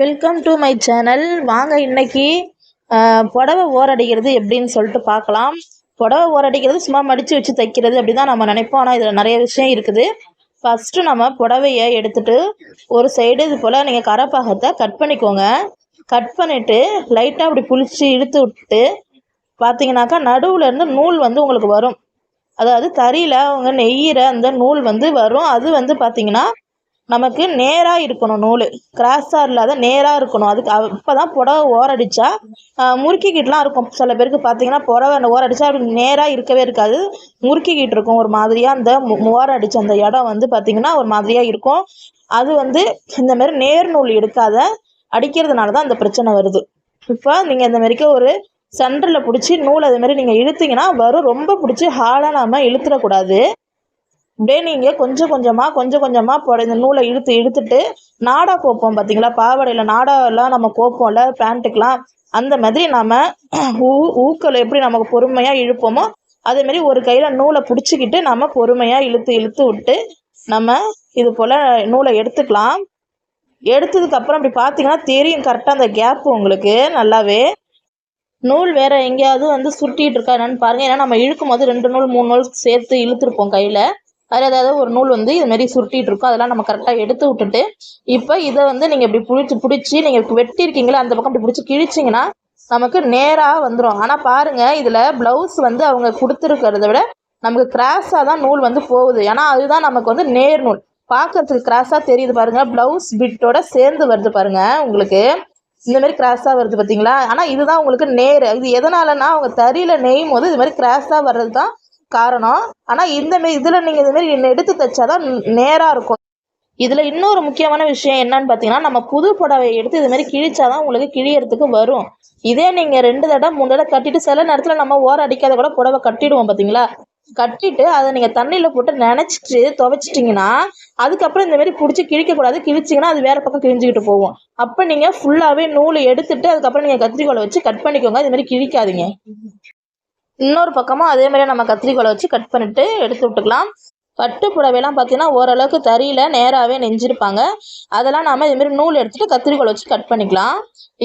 Welcome to my channel வாங்க இன்னைக்கு புடவை ஓரடிக்கிறது எப்படின்னு சொல்லிட்டு பார்க்கலாம். புடவை ஓரடிக்கிறது சும்மா மடித்து வச்சு தைக்கிறது அப்படி தான் நம்ம நினைப்போம். ஆனால் இதில் நிறைய விஷயம் இருக்குது. ஃபஸ்ட்டு நம்ம புடவையை எடுத்துட்டு ஒரு சைடு இது போல் நீங்கள் கரப்பாகத்தை கட் பண்ணிக்கோங்க. கட் பண்ணிவிட்டு லைட்டாக அப்படி புளிச்சு இழுத்து விட்டு பார்த்தீங்கன்னாக்கா நடுவில் இருந்து நூல் வந்து உங்களுக்கு வரும். அதாவது தறியில் அவங்க நெய்யிற அந்த நூல் வந்து வரும். அது வந்து பார்த்திங்கன்னா நமக்கு நேராக இருக்கணும் நூல். கிராஸாக இல்லாத நேராக இருக்கணும். அதுக்கு அப்போ தான் புடவை ஓரடிச்சா முறுக்கிக்கிட்டுலாம் இருக்கும். சில பேருக்கு பார்த்தீங்கன்னா புடவை அந்த ஓரடிச்சா அப்படி நேராக இருக்கவே இருக்காது. முறுக்கிக்கிட்டு இருக்கும். ஒரு மாதிரியாக அந்த ஓரடிச்ச அந்த இடம் வந்து பார்த்தீங்கன்னா ஒரு மாதிரியாக இருக்கும். அது வந்து இந்த மாதிரி நேர் நூல் எடுக்காத அடிக்கிறதுனால தான் அந்த பிரச்சனை வருது. இப்போ நீங்கள் இந்த மாதிரிக்கு ஒரு சென்டரில் பிடிச்சி நூல் அது மாதிரி நீங்கள் இழுத்தீங்கன்னா வரும். ரொம்ப பிடிச்சி ஹார்டாக நாம் இழுத்துடக்கூடாது. அப்படியே நீங்கள் கொஞ்சம் கொஞ்சமாக கொஞ்சம் கொஞ்சமாக போட இந்த நூலை இழுத்து இழுத்துட்டு நாடா கோப்போம் பார்த்தீங்களா பாவாடையில் நாடாலாம் நம்ம கோப்போம்ல பேண்ட்டுக்கெலாம் அந்த மாதிரி நம்ம ஊ ஊக்கள் எப்படி நமக்கு பொறுமையாக இழுப்போமோ அதேமாரி ஒரு கையில் நூலை பிடிச்சிக்கிட்டு நம்ம பொறுமையாக இழுத்து இழுத்து விட்டு நம்ம இது போல் நூலை எடுத்துக்கலாம். எடுத்ததுக்கப்புறம் அப்படி பார்த்தீங்கன்னா தெரியும் கரெக்டாக அந்த கேப் உங்களுக்கு நல்லாவே. நூல் வேறு எங்கேயாவது வந்து சுட்டிகிட்டு இருக்கா என்னென்னு பாருங்கள் ஏன்னா நம்ம இழுக்கும் போது ரெண்டு நூல் மூணு நூல் சேர்த்து இழுத்துருப்போம் கையில். வேறு ஏதாவது ஒரு நூல் வந்து இதுமாரி சுருட்டிகிட்டு இருக்கும். அதெல்லாம் நம்ம கரெக்டாக எடுத்து விட்டுட்டு இப்போ இதை வந்து நீங்கள் இப்படி பிடிச்சி பிடிச்சி நீங்கள் வெட்டியிருக்கீங்களா அந்த பக்கம் இப்படி பிடிச்சி கிழிச்சிங்கன்னா நமக்கு நேராக வந்துடும் ஆனால் பாருங்கள் இதில் ப்ளவுஸ் வந்து அவங்க கொடுத்துருக்கிறத விட நமக்கு கிராஸாக தான் நூல் வந்து போகுது. ஏன்னா அதுதான் நமக்கு வந்து நேர் நூல். பார்க்கறதுக்கு கிராஸாக தெரியுது பாருங்கள் ப்ளவுஸ் பிட்டோட சேர்ந்து வருது பாருங்கள் உங்களுக்கு. இந்த மாதிரி கிராஸாக வருது பார்த்தீங்களா ஆனால் இதுதான் உங்களுக்கு நேர். இது எதனாலன்னா அவங்க தறியில் நெய்யும் போது இது மாதிரி கிராஸாக வர்றது தான் காரணம். ஆனால் இந்த மாரி இதில் நீங்கள் இது மாதிரி எடுத்து தைச்சாதான் நேராக இருக்கும். இதில் இன்னொரு முக்கியமான விஷயம் என்னன்னு பார்த்தீங்கன்னா நம்ம புது புடவையை எடுத்து இது மாதிரி கிழிச்சாதான் உங்களுக்கு கிழியறதுக்கு வரும். இதே நீங்கள் ரெண்டு தடவை மூணு தடவை கட்டிட்டு சில நேரத்தில் நம்ம ஓர அடிக்காத கூட புடவை கட்டிடுவோம் பார்த்தீங்களா கட்டிட்டு அதை நீங்கள் தண்ணியில் போட்டு நினச்சிட்டு துவைச்சிட்டிங்கன்னா அதுக்கப்புறம் இந்த மாதிரி பிடிச்சி கிழிக்கக்கூடாது கிழிச்சிங்கன்னா அது வேற பக்கம் கிழிஞ்சிக்கிட்டு போகும். அப்போ நீங்கள் ஃபுல்லாகவே நூல் எடுத்துட்டு அதுக்கப்புறம் நீங்கள் கத்திரிக்கோலை வச்சு கட் பண்ணிக்கோங்க. இது மாதிரி கிழிக்காதீங்க. இன்னொரு பக்கமும் அதே மாதிரி நம்ம கத்திரிக்கோலை வச்சு கட் பண்ணிட்டு எடுத்து விட்டுக்கலாம். பட்டு புடவைலாம் பார்த்தீங்கன்னா ஓரளவுக்கு தறியில் நேராகவே நெஞ்சிருப்பாங்க. அதெல்லாம் நாம இதுமாரி மாதிரி நூல் எடுத்துட்டு கத்திரிக்கோலை வச்சு கட் பண்ணிக்கலாம்.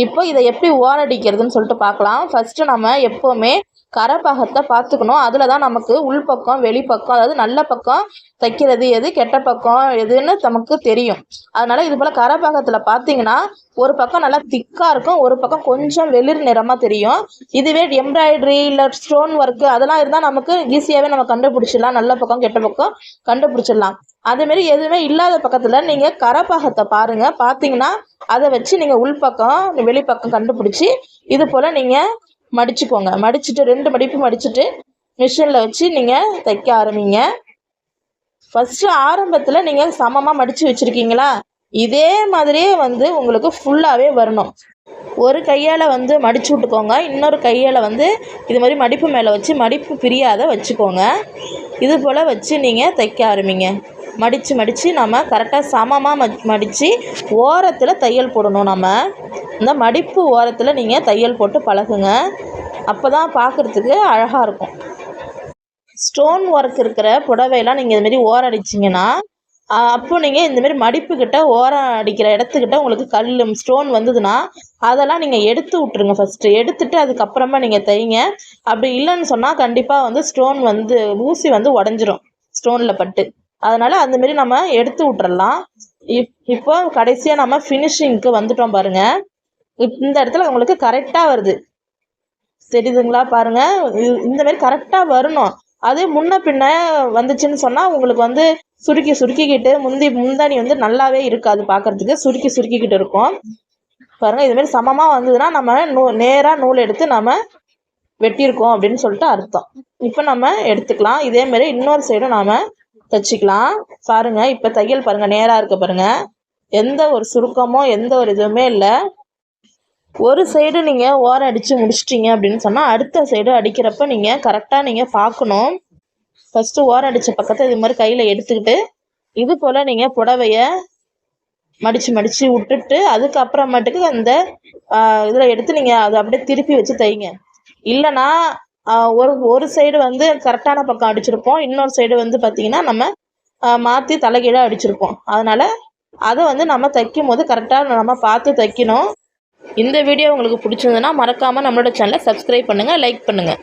இப்போ இதை எப்படி ஓரடிக்கிறதுன்னு சொல்லிட்டு பார்க்கலாம். ஃபஸ்ட்டு நம்ம எப்போவுமே கரப்பாகத்தை பார்த்துக்கணும். அதில் தான் நமக்கு உள்பக்கம் வெளிப்பக்கம் அதாவது நல்ல பக்கம் தைக்கிறது எது கெட்ட பக்கம் எதுன்னு நமக்கு தெரியும். அதனால் இது போல் கரப்பாகத்தில் பார்த்தீங்கன்னா ஒரு பக்கம் நல்லா திக்காக இருக்கும் ஒரு பக்கம் கொஞ்சம் வெளிர் நிறமாக தெரியும். இதுவே எம்ப்ராய்டரி இல்லை ஸ்டோன் ஒர்க்கு அதெல்லாம் இருந்தால் நமக்கு ஈஸியாகவே நம்ம கண்டுபிடிச்சிடலாம். நல்ல பக்கம் கெட்ட பக்கம் கண்டுபிடிச்சிடலாம். அதேமாரி எதுவுமே இல்லாத பக்கத்தில் நீங்கள் கரப்பாகத்தை பாருங்கள் பார்த்தீங்கன்னா அதை வச்சு நீங்கள் உள்பக்கம் வெளிப்பக்கம் கண்டுபிடிச்சி இது போல் நீங்கள் மடிச்சுக்கோங்க. மடிச்சுட்டு ரெண்டு மடிப்பு மடிச்சுட்டு மிஷினில் வச்சு நீங்கள் தைக்க ஆரம்பிங்க. ஃபஸ்ட்டு ஆரம்பத்தில் நீங்கள் சமமாக மடித்து வச்சுருக்கீங்களா? இதே மாதிரியே வந்து உங்களுக்கு ஃபுல்லாகவே வரணும். ஒரு கையால் வந்து மடித்து விட்டுக்கோங்க. இன்னொரு கையால் வந்து இது மாதிரி மடிப்பு மேலே வச்சு மடிப்பு பிரியாத வச்சுக்கோங்க. இது போல் வச்சு நீங்கள் தைக்க ஆரம்பிங்க. மடித்து மடித்து நம்ம கரெக்டாக சமமாக மடித்து ஓரத்தில் தையல் போடணும் நம்ம. இந்த மடிப்பு ஓரத்தில் நீங்கள் தையல் போட்டு பழகுங்க. அப்போ தான் பார்க்குறதுக்கு அழகாக இருக்கும். ஸ்டோன் ஒர்க் இருக்கிற புடவையெல்லாம் நீங்கள் இதுமாரி ஓரம் அடிச்சிங்கன்னா அப்போ நீங்கள் இந்தமாரி மடிப்புக்கிட்ட ஓரம் அடிக்கிற இடத்துக்கிட்ட உங்களுக்கு கல் ஸ்டோன் வந்ததுன்னா அதெல்லாம் நீங்கள் எடுத்து விட்ருங்க ஃபஸ்ட்டு எடுத்துட்டு அதுக்கப்புறமா நீங்கள் தைங்க. அப்படி இல்லைன்னு சொன்னால் கண்டிப்பாக வந்து ஸ்டோன் வந்து ஊசி வந்து உடஞ்சிரும். ஸ்டோனில் பட்டு. அதனால் அந்தமாரி நம்ம எடுத்து விட்றலாம் இப் இப்போ கடைசியாக நம்ம ஃபினிஷிங்க்கு வந்துட்டோம் பாருங்கள் இந்த இடத்துல உங்களுக்கு கரெக்டாக வருது. தெரியுதுங்களா? பாருங்க. இந்த மாதிரி கரெக்டாக வரணும். அது முன்ன பின்ன வந்துச்சுன்னு சொன்னால் உங்களுக்கு வந்து சுருக்கி சுருக்கிக்கிட்டு முந்தி முந்தாணி வந்து நல்லாவே இருக்காது பார்க்கறதுக்கு சுருக்கி சுருக்கிக்கிட்டு இருக்கும். பாருங்க இதுமாரி சமமாக வந்ததுன்னா நம்ம நூ நேராக நூல் எடுத்து நம்ம வெட்டியிருக்கோம் அப்படின்னு சொல்லிட்டு அர்த்தம். இப்போ நம்ம எடுத்துக்கலாம். இதேமாரி இன்னொரு சைடும் நாம் தைச்சிக்கலாம். பாருங்கள் இப்போ தையல் பாருங்கள் நேராக இருக்க பாருங்கள் எந்த ஒரு சுருக்கமோ எந்த ஒரு இதுவுமே இல்லை. ஒரு சைடு நீங்கள் ஓரம் அடித்து முடிச்சிட்டீங்க அப்படின்னு சொன்னால் அடுத்த சைடு அடிக்கிறப்ப நீங்கள் கரெக்டாக நீங்கள் பார்க்கணும். ஃபஸ்ட்டு ஓரம் அடித்த பக்கத்தை இது மாதிரி கையில் எடுத்துக்கிட்டு இது போல் நீங்கள் புடவைய மடித்து மடித்து விட்டுட்டு அதுக்கப்புறமேட்டுக்கு அந்த இதில் எடுத்து நீங்கள் அதை அப்படியே திருப்பி வச்சு தைங்க. இல்லைன்னா ஒரு ஒரு சைடு வந்து கரெக்டான பக்கம் அடிச்சிருப்போம். இன்னொரு சைடு வந்து பார்த்தீங்கன்னா நம்ம மாற்றி தலைகீழாக அடிச்சிருப்போம். அதனால் அதை வந்து நம்ம தைக்கும் போது கரெக்டாக நம்ம பார்த்து தைக்கணும். இந்த வீடியோ உங்களுக்கு பிடிச்சிருந்ததுன்னா மறக்காமல் நம்மளோட சேனலை சப்ஸ்கிரைப் பண்ணுங்கள் லைக் பண்ணுங்கள்